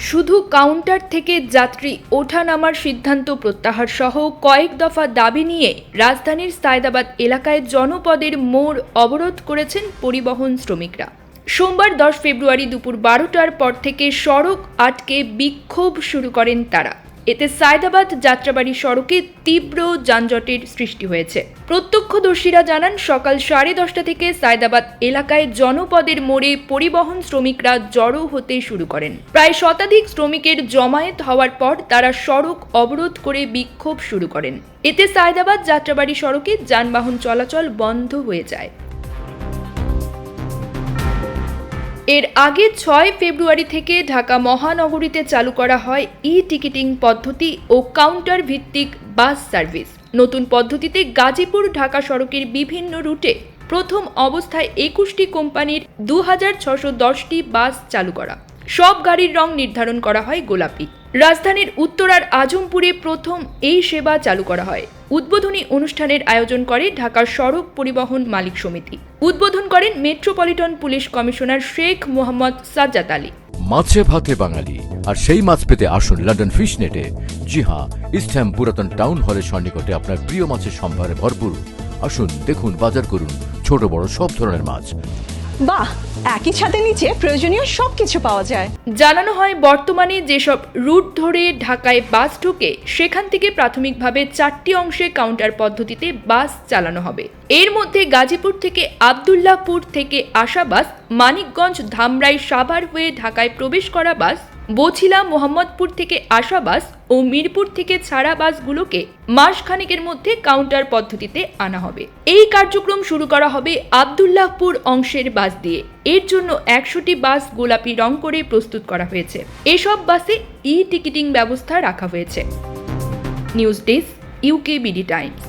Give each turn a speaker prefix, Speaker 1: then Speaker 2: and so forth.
Speaker 1: শুধু কাউন্টার থেকে যাত্রী ওঠা নামার সিদ্ধান্ত প্রত্যাহার সহ কয়েক দফা দাবি নিয়ে রাজধানীর সায়দাবাদ এলাকায় জনপদের মোড় অবরোধ করেছেন পরিবহন শ্রমিকরা। সোমবার দশ ফেব্রুয়ারি দুপুর বারোটার পর থেকে সড়ক আটকে বিক্ষোভ শুরু করেন তারা। এতে সায়দাবাদ যাত্রাবাড়ি সড়কে তীব্র যানজটের সৃষ্টি হয়েছে। প্রত্যক্ষদর্শীরা জানান, সকাল সাড়ে দশটা থেকে সায়দাবাদ এলাকায় জনপদের মোড়ে পরিবহন শ্রমিকরা জড়ো হতে শুরু করেন। প্রায় শতাধিক শ্রমিকের জমায়েত হওয়ার পর তারা সড়ক অবরোধ করে বিক্ষোভ শুরু করেন। এতে সায়দাবাদ যাত্রাবাড়ি সড়কে যানবাহন চলাচল বন্ধ হয়ে যায়। এর আগে ছয় ফেব্রুয়ারি থেকে ঢাকা মহানগরীতে চালু করা হয় ই টিকিটিং পদ্ধতি ও কাউন্টার ভিত্তিক বাস সার্ভিস। নতুন পদ্ধতিতে গাজীপুর ঢাকা সড়কের বিভিন্ন রুটে প্রথম অবস্থায় একুশটি কোম্পানির দু হাজার ছশো দশটি বাস চালু করা। সব গাড়ির রং নির্ধারণ করা হয় গোলাপি। রাজধানীর উত্তরার আজমপুরে প্রথম এই সেবা চালু করা হয়। উদ্বোধনী অনুষ্ঠানের আয়োজন করে ঢাকার সড়ক পরিবহন মালিক সমিতি। উদ্বোধন করেন metropolitan police commissioner Sheikh Mohammad Sajjad Ali.
Speaker 2: মাছে ভাতে বাঙালি, আর সেই মাছ পেতে আসুন লন্ডন ফিশ নেটে জি হ্যাঁ ইস্টহ্যাম পুরাতন টাউন হলের সন্নিকটে আপনার প্রিয় মাছের সম্ভারে ভরপুর। আসুন দেখুন, বাজার করুন ছোট বড় সব ধরনের মাছ।
Speaker 3: বাহ, একই ছাদের নিচে প্রয়োজনীয় সব কিছু পাওয়া যায়।
Speaker 1: জানানো হয়, বর্তমানে যেসব রুট ধরে ঢাকায় বাস ঢোকে, সেখান থেকে প্রাথমিকভাবে চারটি অংশে কাউন্টার পদ্ধতিতে বাস চালানো হবে। এর মধ্যে গাজীপুর থেকে আবদুল্লাহপুর থেকে আসা বাস, মানিকগঞ্জ ধামরাই সাভার হয়ে ঢাকায় প্রবেশ করা বাস বছিলা মোহাম্মদপুর থেকে আসা বাস ও মিরপুর থেকে ছাড়া বাসগুলোকে মাসখানেকের মধ্যে কাউন্টার পদ্ধতিতে আনা হবে। এই কার্যক্রম শুরু করা হবে আবদুল্লাহপুর অংশের বাস দিয়ে। এর জন্য একশোটি বাস গোলাপি রং করে প্রস্তুত করা হয়েছে। এসব বাসে ই টিকিটিং ব্যবস্থা রাখা হয়েছে। News desk UK BD Times.